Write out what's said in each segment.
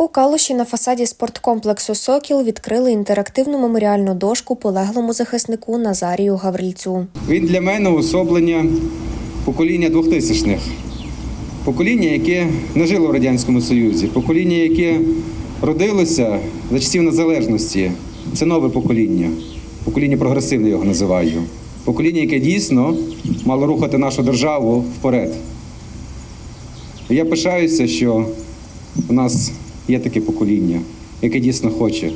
У Калуші на фасаді спорткомплексу Сокіл відкрили інтерактивну меморіальну дошку полеглому захиснику Назарію Гаврильцю. Він для мене уособлення покоління 2000-х. Покоління, яке не жило в Радянському Союзі, покоління, яке родилося за часів незалежності. Це нове покоління. Покоління прогресивне його називаю. Покоління, яке дійсно мало рухати нашу державу вперед. Я пишаюся, що у нас є таке покоління, яке дійсно хоче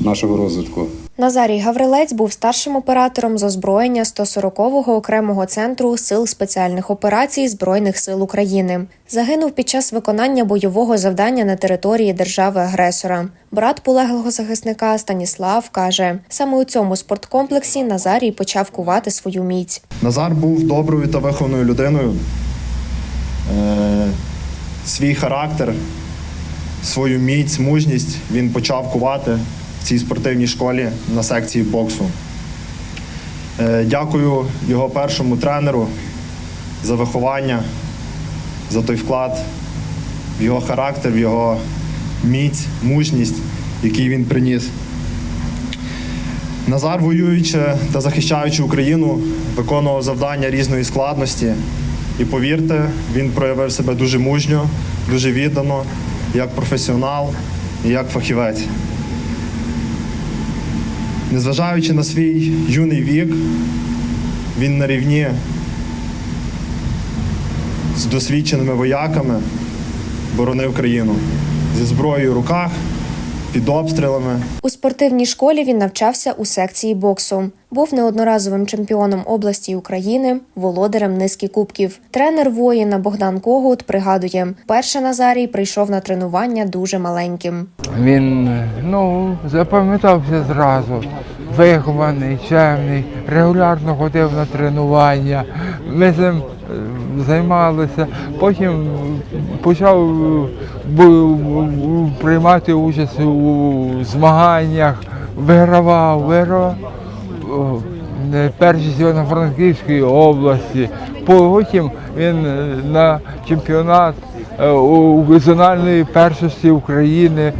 нашого розвитку. Назарій Гаврилець був старшим оператором з озброєння 140-го окремого центру сил спеціальних операцій Збройних сил України. Загинув під час виконання бойового завдання на території держави-агресора. Брат полеглого захисника Станіслав каже, саме у цьому спорткомплексі Назарій почав кувати свою міць. Назар був доброю та вихованою людиною. Е, свій характер, свою міць, мужність він почав кувати в цій спортивній школі на секції боксу. Е, дякую його першому тренеру за виховання, за той вклад в його характер, в його міць, мужність, який він приніс. Назар, воюючи та захищаючи Україну, виконував завдання різної складності. І повірте, він проявив себе дуже мужньо, дуже віддано, як професіонал і як фахівець. Незважаючи на свій юний вік, він на рівні з досвідченими вояками боронив країну зі зброєю в руках, під обстрілами. У спортивній школі він навчався у секції боксу. Був неодноразовим чемпіоном області і України, володарем низки кубків. Тренер воїна Богдан Когут пригадує, перше Назарій прийшов на тренування дуже маленьким. Він ну, запам'ятався зразу. Вихований, чемний, регулярно ходив на тренування. Ми з ним займалися. Потім почав приймати участь у змаганнях, вигравав, вигравав е, першість Івано-Франківської області. Потім він е, на чемпіонат е, у зональної першості України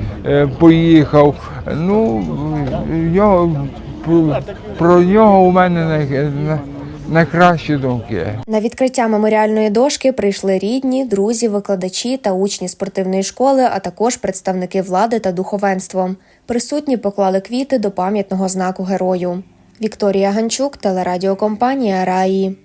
поїхав. Ну, його, про нього у мене найкращі думки. На відкриття меморіальної дошки прийшли рідні, друзі, викладачі та учні спортивної школи, а також представники влади та духовенство. Присутні поклали квіти до пам'ятного знаку герою. Вікторія Ганчук, телерадіокомпанія Раї.